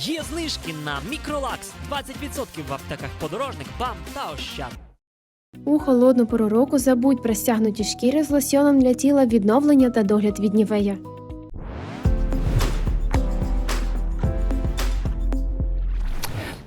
Є знижки на Мікролакс 20% в аптеках подорожник, БАМ та Ощад. У холодну пору року забудь про стягнуті шкіри з лосьоном для тіла відновлення та догляд від нівея.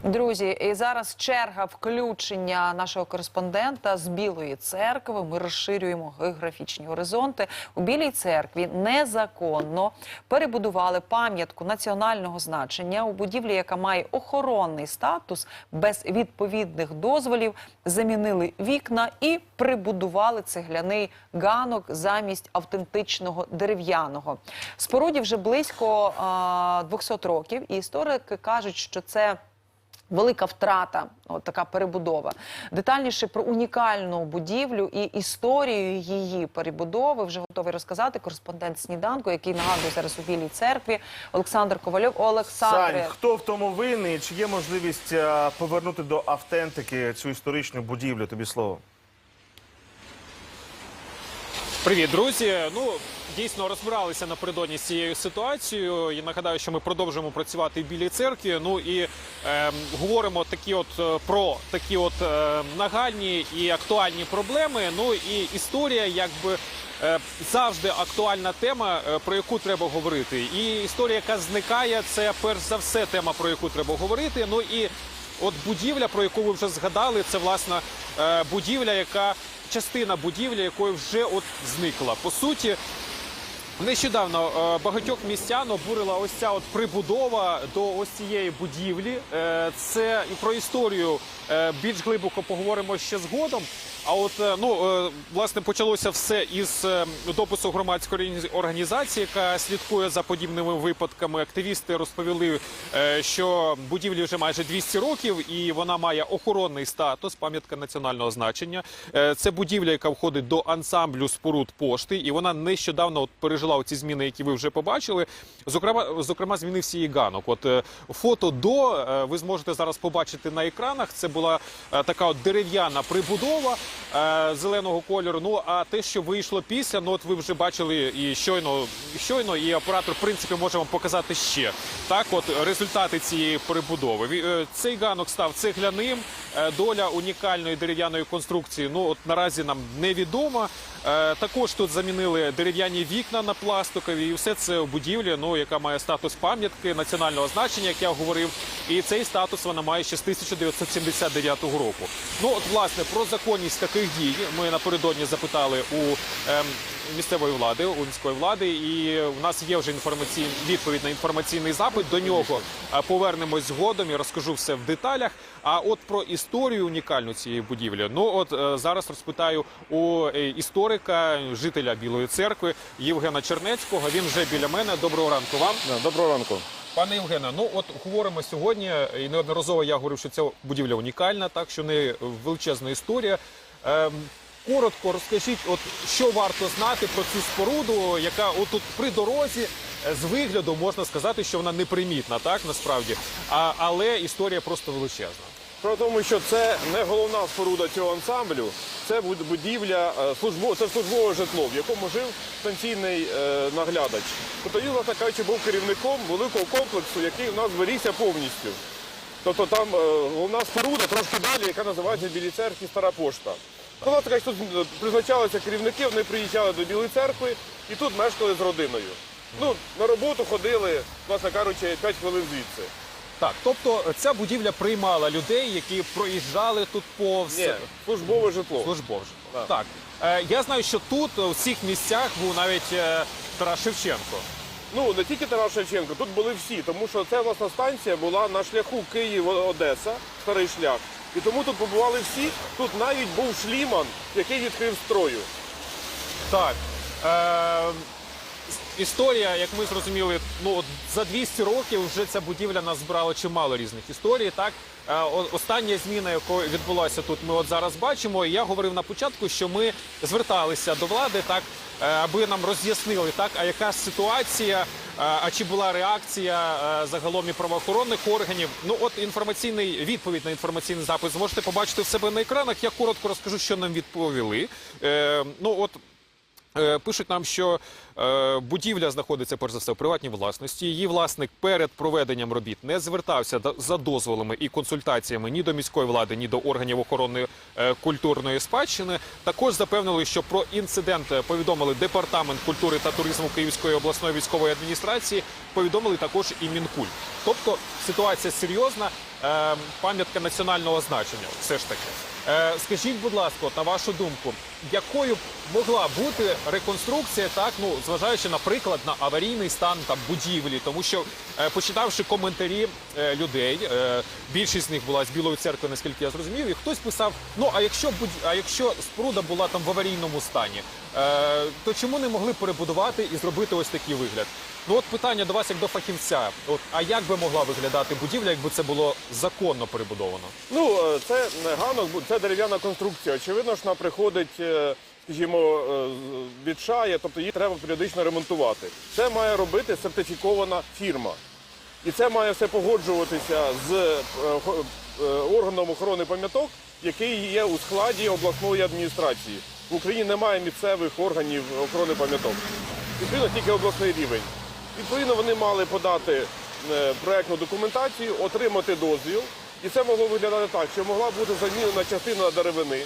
Друзі, і зараз черга включення нашого кореспондента з Білої церкви. Ми розширюємо географічні горизонти. У Білій церкві незаконно перебудували пам'ятку національного значення у будівлі, яка має охоронний статус, без відповідних дозволів. Замінили вікна і прибудували цегляний ганок замість автентичного дерев'яного. Споруді вже близько а, 200 років, і історики кажуть, що це. Велика втрата, от така перебудова. Детальніше про унікальну будівлю і історію її перебудови вже готовий розказати кореспондент сніданку, який нагадує зараз у Білій церкві Олександр Ковальов. Олександр, Сань, хто в тому винний? Чи є можливість е, повернути до автентики цю історичну будівлю? Тобі слово. Привіт, друзі. Ну дійсно розбиралися напередодні з цією ситуацією. І нагадаю, що ми продовжуємо працювати в білій церкві. Ну і е, говоримо такі, от е, про такі, от е, нагальні і актуальні проблеми. Ну і історія, якби. е, Завжди актуальна тема, е, про яку треба говорити, і історія, яка зникає, це перш за все тема, про яку треба говорити. Ну і от будівля, про яку ви вже згадали, це власна будівля, яка частина будівлі, якої вже от зникла. По суті, Нещодавно е, багатьох містян обурила ось ця от прибудова до ось цієї будівлі. Е, Це про історію більш глибоко поговоримо ще згодом. А от е, ну е, власне почалося все із е, допису громадської організації, яка слідкує за подібними випадками. Активісти розповіли, е, що будівлі вже майже 200 років, і вона має охоронний статус, пам'ятка національного значення. Е, Це будівля, яка входить до ансамблю споруд пошти, і вона нещодавно от пережила ці зміни, які ви вже побачили. Зокрема, зокрема, змінився її ганок. От е, фото до е, ви зможете зараз побачити на екранах. Це була е, така от дерев'яна прибудова е, зеленого кольору. Ну а те, що вийшло після, ну от ви вже бачили і щойно, щойно, і оператор, в принципі, може вам показати ще так. От результати цієї перебудови. Е, Цей ганок став цегляним. Доля унікальної дерев'яної конструкції. Ну от наразі нам невідома. Також тут замінили дерев'яні вікна на пластикові, і все це в будівлі, ну яка має статус пам'ятки національного значення, як я говорив. І цей статус вона має ще з 1979 року. Ну от власне про законність таких дій ми напередодні запитали у ем, місцевої влади, у міської влади, і у нас є вже інформаційний відповідь на інформаційний запит. До нього е, повернемось згодом і розкажу все в деталях. А от про історію унікальну цієї будівлі, ну от е, зараз розпитаю у е, історика, жителя Білої церкви Євгена Чернецького. Він вже біля мене. Доброго ранку вам. Доброго ранку. Пане Євгене, ну от говоримо сьогодні, і неодноразово я говорив, що ця будівля унікальна, так що не величезна історія. Ем, коротко розкажіть, от що варто знати про цю споруду, яка отут при дорозі е, з вигляду можна сказати, що вона непримітна, так насправді. А, але історія просто величезна. Про тому, що це не головна споруда цього ансамблю, це будівля е, це службове житло, в якому жив станційний е, наглядач. Тобто він, власне кажучи, був керівником великого комплексу, який у нас зберігся повністю. Тобто там е, головна споруда трошки далі, яка називається в Білій церкві Стара Пошта. Ну, власне кажучи, тут призначалися керівники, вони приїжджали до Білої церкви і тут мешкали з родиною. Ну, на роботу ходили, власне кажучи, 5 хвилин звідси. Так, тобто ця будівля приймала людей, які проїжджали тут повз Ні, службове житло. службове. Так. Так, Е, я знаю, що тут у цих місцях був навіть е, Тарас Шевченко. Ну, не тільки Тарас Шевченко, тут були всі, тому що ця власна станція була на шляху Київ-Одеса, старий шлях. І тому тут побували всі. Тут навіть був шліман, який відкрив строю. Так. Е, історія, як ми зрозуміли, ну от за 200 років вже ця будівля назбирала чимало різних історій. Так Е, остання зміна, яка відбулася тут, ми от зараз бачимо. І я говорив на початку, що ми зверталися до влади, так е, аби нам роз'яснили, так а яка ситуація. е, А чи була реакція загалом і правоохоронних органів? Ну от інформаційний відповідь на інформаційний запит зможете побачити в себе на екранах. Я коротко розкажу, що нам відповіли. Ну от Пишуть нам, що е, будівля знаходиться перш за все в приватній власності. Її власник перед проведенням робіт не звертався за дозволами і консультаціями ні до міської влади, ні до органів охорони е, культурної спадщини. Також запевнили, що про інцидент е, повідомили департамент культури та туризму Київської обласної військової адміністрації. Повідомили також і Мінкульт. Тобто ситуація серйозна, е, пам'ятка національного значення. Все ж таки. Е, Скажіть, будь ласка, на вашу думку, якою могла бути реконструкція, так ну зважаючи, наприклад, на аварійний стан там будівлі, тому що е, почитавши коментарі е, людей, е, більшість з них була з Білої церкви, наскільки я зрозумів, і хтось писав: ну а якщо а якщо споруда була там в аварійному стані, е, то чому не могли перебудувати і зробити ось такий вигляд? Ну от питання до вас як до фахівця. От а як би могла виглядати будівля, якби це було законно перебудовано? Ну, е, це не ганок, це дерев'яна конструкція. Очевидно, що вона приходить, е, скажімо, е, від шає, тобто її треба періодично ремонтувати. Це має робити сертифікована фірма. І це має все погоджуватися з органом охорони пам'яток, який є у складі обласної адміністрації. В Україні немає місцевих органів охорони пам'яток. Відповідно, тільки обласний рівень. Відповідно, вони мали подати е, проектну документацію, отримати дозвіл. І це могло виглядати так, що могла бути замінена частина деревини,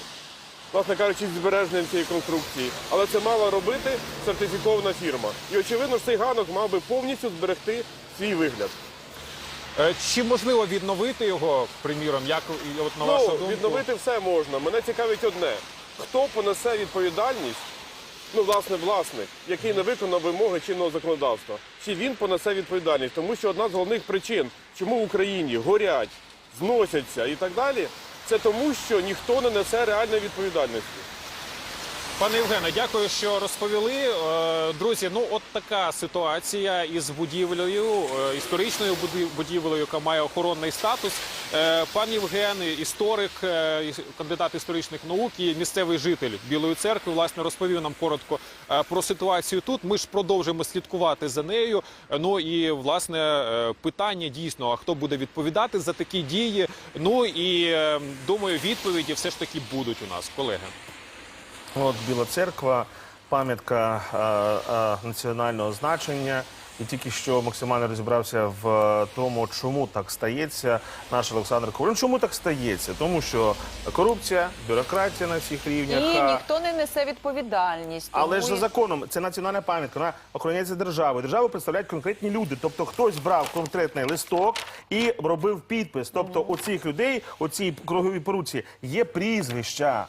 власне кажучи, збереженням цієї конструкції. Але це мала робити сертифікована фірма. І очевидно, що цей ганок мав би повністю зберегти свій вигляд. Е, Чи можливо відновити його, приміром, як от на вашу ну, думку? відновити все можна. Мене цікавить одне: хто понесе відповідальність? Ну, власне, власник, який не виконав вимоги чинного законодавства. Чи він понесе відповідальність? Тому що одна з головних причин, чому в Україні горять, зносяться і так далі, це тому, що ніхто не несе реальної відповідальності. Пане Євгене, дякую, що розповіли. Е, Друзі, ну от така ситуація із будівлею, е, історичною будівлею, яка має охоронний статус. Е, Пан Євген, історик, кандидат історичних наук і місцевий житель Білої церкви, власне, розповів нам коротко про ситуацію тут. Ми ж продовжуємо слідкувати за нею. Ну і власне питання дійсно, а хто буде відповідати за такі дії? Ну і е, думаю, відповіді все ж таки будуть у нас, колеги. От Біла церква, пам'ятка е, е, національного значення. І тільки що максимально розібрався в е, тому, чому так стається. Наш Олександр Коваль. Чому так стається? Тому що корупція, бюрократія на всіх рівнях. І а- ніхто не несе відповідальність. Але ж за законом це національна пам'ятка, вона охороняється державою. Державу представляють конкретні люди. Тобто хтось брав конкретний листок і робив підпис. Тобто у цих людей, у цій круговій поруці, є прізвища.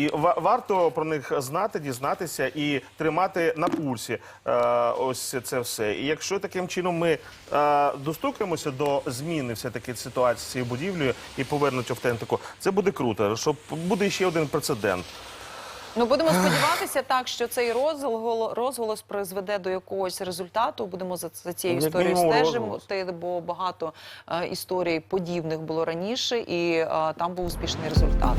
І ва- варто про них знати, дізнатися і тримати на пульсі е, ось це все. І якщо таким чином ми е, достукаємося до зміни все таки ситуації з цією будівлею і повернуть автентику, це буде круто. Щоб буде ще один прецедент. Ну будемо сподіватися, так що цей розголос, розголос призведе до якогось результату. Будемо за, за цією Як історією мінімум, стежимо. розголос. Ти- бо багато е, історій подібних було раніше, і е, там був успішний результат.